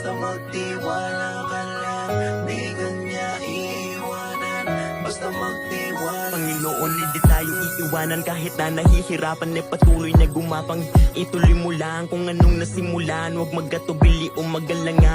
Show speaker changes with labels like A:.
A: magtiwala ka lang Di kanya iiwanan. Basta magtiwala.
B: Panginoon, hindi tayo iiwanan. Kahit na nahihirapan ay patuloy na gumapang. Ituloy mo lang kung anong nasimulan. Huwag magkatubili o magalangan